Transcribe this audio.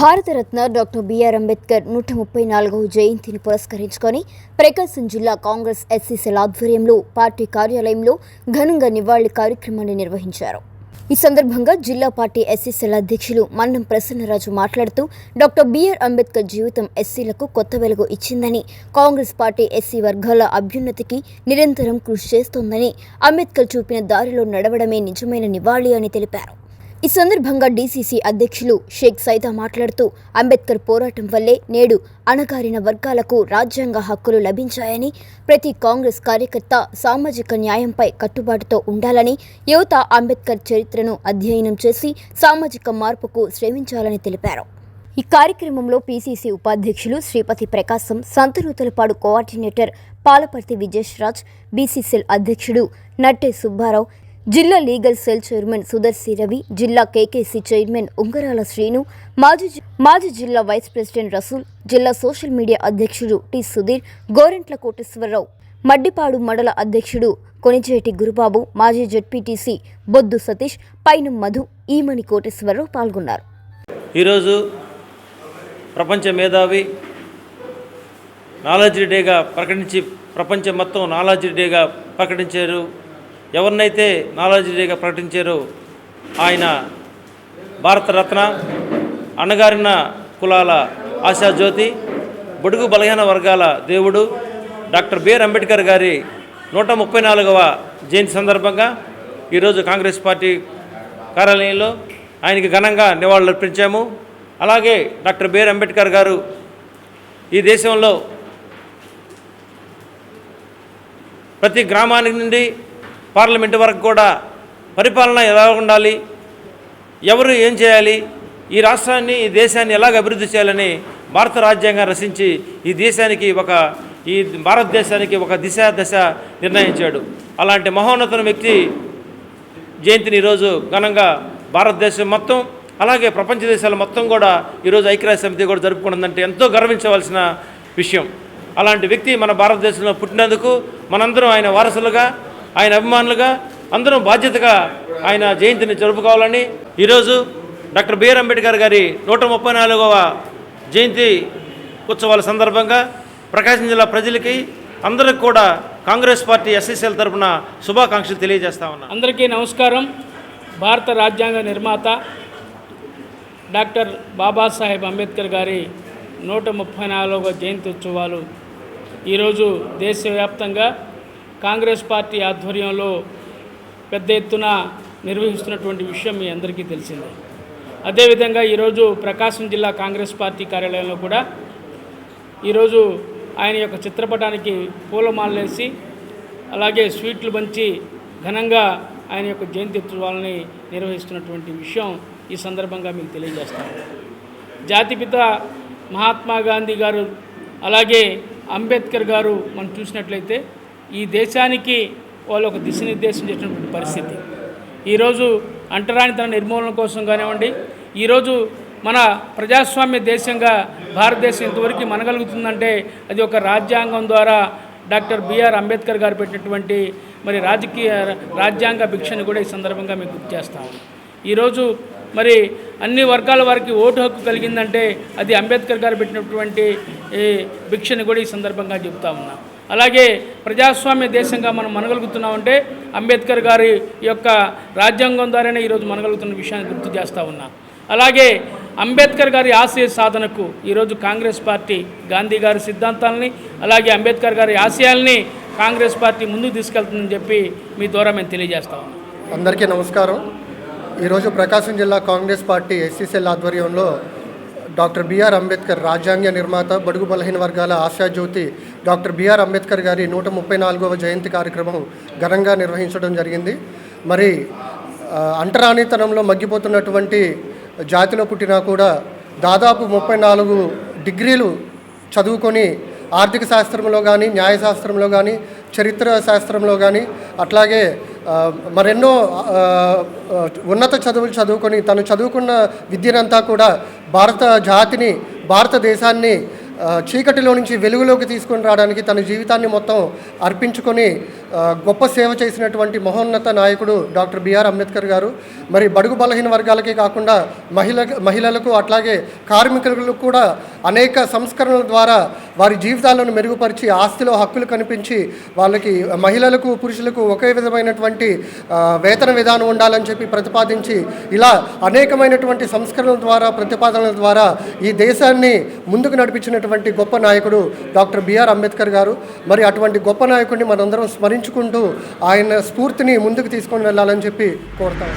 Bharat Ratna doctor B R Ambedkar నూట ముప్పై నాలుగవ జయంతిని పురస్కరించుకొని ప్రకాశం జిల్లా కాంగ్రెస్ ఎస్సీసీల ఆధ్వర్యంలో పార్టీ కార్యాలయంలో ఘనంగా నివాళి కార్యక్రమాన్ని నిర్వహించారు. ఈ సందర్భంగా జిల్లా పార్టీ ఎస్సీసీల అధ్యక్షులు మన్నం ప్రసన్నరాజు మాట్లాడుతూ డాక్టర్ బిఆర్ అంబేద్కర్ జీవితం ఎస్సీలకు కొత్త వెలుగు ఇచ్చిందని కాంగ్రెస్ పార్టీ ఎస్సీ వర్గాల అభ్యున్నతికి నిరంతరం కృషి చేస్తోందని అంబేద్కర్ చూపిన దారిలో నడవడమే నిజమైన నివాళి అని తెలిపారు. ఈ సందర్భంగా డీసీసీ అధ్యక్షులు షేక్ సైదా మాట్లాడుతూ అంబేద్కర్ పోరాటం వల్లే నేడు అణగారిన వర్గాలకు రాజ్యాంగ హక్కులు లభించాయని ప్రతి కాంగ్రెస్ కార్యకర్త సామాజిక న్యాయంపై కట్టుబాటుతో ఉండాలని యువత అంబేద్కర్ చరిత్రను అధ్యయనం చేసి సామాజిక మార్పుకు శ్రమించాలని తెలిపారు. ఈ కార్యక్రమంలో పీసీసీ ఉపాధ్యక్షులు శ్రీపతి ప్రకాశం సంతనూతలపాడు కోఆర్డినేటర్ పాలపర్తి విజేష్రాజ్ బీసీసీఎల్ అధ్యక్షుడు నట్టే సుబ్బారావు జిల్లా legal cell chairman Sudarshi Ravi జిల్లా కేకేసీ చైర్మన్ ఉంగరాల శ్రీను మాజీ మాజీ జిల్లా వైస్ ప్రెసిడెంట్ రసూల్ జిల్లా సోషల్ మీడియా అధ్యక్షుడు టి సుధీర్ గోరెంట్ల కోటేశ్వరరావు మడ్డిపాడు మండల అధ్యక్షుడు కొనిచేటి గురుబాబు మాజీ జడ్పీటీసీ బొద్దు సతీష్ పైన మధు ఈమణి కోటేశ్వరరావు పాల్గొన్నారు. ఈరోజు ప్రపంచ మేధావి నాలెడ్జ్ డేగా ప్రకటించి ప్రపంచం మొత్తం నాలెడ్జ్ డేగా ప్రకటించారు ఎవరినైతే నాలెడ్జ్ డేగా ప్రకటించారో ఆయన భారతరత్న అణగారిన కులాల ఆశాజ్యోతి బడుగు బలహీన వర్గాల దేవుడు డాక్టర్ బిఆర్ అంబేద్కర్ గారి నూట ముప్పై నాలుగవ జయంతి సందర్భంగా ఈరోజు కాంగ్రెస్ పార్టీ కార్యాలయంలో ఆయనకి ఘనంగా నివాళులర్పించాము అలాగే డాక్టర్ బిఆర్ అంబేద్కర్ గారు ఈ దేశంలో ప్రతి గ్రామానికి నుండి పార్లమెంటు వరకు కూడా పరిపాలన ఎలా ఉండాలి? ఎవరు ఏం చేయాలి? ఈ రాష్ట్రాన్ని ఈ దేశాన్ని ఎలాగ అభివృద్ధి చేయాలని భారత రాజ్యాంగం రచించి ఈ దేశానికి ఒక ఈ భారతదేశానికి ఒక దిశ దశ నిర్ణయించాడు. అలాంటి మహోన్నతన వ్యక్తి జయంతిని ఈరోజు ఘనంగా భారతదేశం మొత్తం అలాగే ప్రపంచ దేశాలు మొత్తం కూడా ఈరోజు ఐక్యరాజ్య సమితి కూడా జరుపుకున్నదంటే ఎంతో గర్వించవలసిన విషయం. అలాంటి వ్యక్తి మన భారతదేశంలో పుట్టినందుకు మనందరం ఆయన వారసులుగా ఆయన అభిమానులుగా అందరం బాధ్యతగా ఆయన జయంతిని జరుపుకోవాలని ఈరోజు డాక్టర్ బిఆర్ అంబేద్కర్ గారి నూట ముప్పై నాలుగవ జయంతి ఉత్సవాల సందర్భంగా ప్రకాశం జిల్లా ప్రజలకి అందరికి కూడా కాంగ్రెస్ పార్టీ ఎస్ఎస్ఎల్ తరఫున శుభాకాంక్షలు తెలియజేస్తా ఉన్నాను అందరికీ నమస్కారం. భారత రాజ్యాంగ నిర్మాత డాక్టర్ బాబాసాహెబ్ అంబేద్కర్ గారి నూట ముప్పై నాలుగవ జయంతి ఉత్సవాలు ఈరోజు దేశవ్యాప్తంగా కాంగ్రెస్ పార్టీ ఆధ్వర్యంలో పెద్ద ఎత్తున నిర్వహిస్తున్నటువంటి విషయం మీ అందరికీ తెలిసిందే. అదేవిధంగా ఈరోజు ప్రకాశం జిల్లా కాంగ్రెస్ పార్టీ కార్యాలయంలో కూడా ఈరోజు ఆయన యొక్క చిత్రపటానికి పూలమాలలేసి అలాగే స్వీట్లు పంచి ఘనంగా ఆయన యొక్క జయంతి ఉత్సవాలని నిర్వహిస్తున్నటువంటి విషయం ఈ సందర్భంగా మీకు తెలియజేస్తాను. జాతిపిత మహాత్మా గాంధీ గారు అలాగే అంబేద్కర్ గారు మనం చూసినట్లయితే ఈ దేశానికి వాళ్ళు ఒక దిశనిర్దేశం చేసినటువంటి పరిస్థితి. ఈరోజు అంటరానితన నిర్మూలన కోసం కానివ్వండి ఈరోజు మన ప్రజాస్వామ్య దేశంగా భారతదేశం ఇంతవరకు మనగలుగుతుందంటే అది ఒక రాజ్యాంగం ద్వారా డాక్టర్ బిఆర్ అంబేద్కర్ గారు పెట్టినటువంటి మరి రాజకీయ రాజ్యాంగ భిక్షను కూడా ఈ సందర్భంగా మేము గుర్తు చేస్తాము ఈరోజు మరి అన్ని వర్గాల వారికి ఓటు హక్కు కలిగిందంటే అది అంబేద్కర్ గారు పెట్టినటువంటి ఈ భిక్షను కూడా ఈ సందర్భంగా చెప్తా ఉన్నాం. అలాగే ప్రజాస్వామ్య దేశంగా మనం మనగలుగుతున్నామంటే అంబేద్కర్ గారి యొక్క రాజ్యాంగం ద్వారానే ఈరోజు మనగలుగుతున్న విషయాన్ని గుర్తు చేస్తూ ఉన్నాం. అలాగే అంబేద్కర్ గారి ఆశయ సాధనకు ఈరోజు కాంగ్రెస్ పార్టీ గాంధీ గారి సిద్ధాంతాలని అలాగే అంబేద్కర్ గారి ఆశయాల్ని కాంగ్రెస్ పార్టీ ముందుకు తీసుకెళ్తుందని చెప్పి మీ ద్వారా మేము తెలియజేస్తా ఉన్నాం. అందరికీ నమస్కారం. ఈరోజు ప్రకాశం జిల్లా కాంగ్రెస్ పార్టీ ఎస్సీసీఎల్ ఆధ్వర్యంలో డాక్టర్ బిఆర్ అంబేద్కర్ రాజ్యాంగ నిర్మాత బడుగు బలహీన వర్గాల ఆశాజ్యోతి డాక్టర్ బిఆర్ అంబేద్కర్ గారి నూట ముప్పై నాలుగవ జయంతి కార్యక్రమం ఘనంగా నిర్వహించడం జరిగింది. మరి అంటరానితనంలో మగ్గిపోతున్నటువంటి జాతిలో పుట్టినా కూడా దాదాపు ముప్పై నాలుగు డిగ్రీలు చదువుకొని ఆర్థిక శాస్త్రంలో కానీ న్యాయశాస్త్రంలో కానీ చరిత్ర శాస్త్రంలో కానీ అట్లాగే మరెన్నో ఉన్నత చదువులు చదువుకొని తను చదువుకున్న విద్యనంతా కూడా భారత జాతిని భారతదేశాన్ని చీకటిలో నుంచి వెలుగులోకి తీసుకొని రావడానికి తన జీవితాన్ని మొత్తం అర్పించుకొని గొప్ప సేవ చేసినటువంటి మహోన్నత నాయకుడు డాక్టర్ బిఆర్ అంబేద్కర్ గారు. మరి బడుగు బలహీన వర్గాలకే కాకుండా మహిళ మహిళలకు అట్లాగే కార్మికులకు కూడా అనేక సంస్కరణల ద్వారా వారి జీవితాలను మెరుగుపరిచి ఆస్తిలో హక్కులు కనిపించి వాళ్ళకి మహిళలకు పురుషులకు ఒకే విధమైనటువంటి వేతన విధానం ఉండాలని చెప్పి ప్రతిపాదించి ఇలా అనేకమైనటువంటి సంస్కరణల ద్వారా ప్రతిపాదనల ద్వారా ఈ దేశాన్ని ముందుకు నడిపించినటువంటి గొప్ప నాయకుడు డాక్టర్ బిఆర్ అంబేద్కర్ గారు. మరి అటువంటి గొప్ప నాయకుడిని మనందరం స్మరించుకుంటూ ఆయన స్ఫూర్తిని ముందుకు తీసుకొని వెళ్ళాలని చెప్పి కోరుతాం.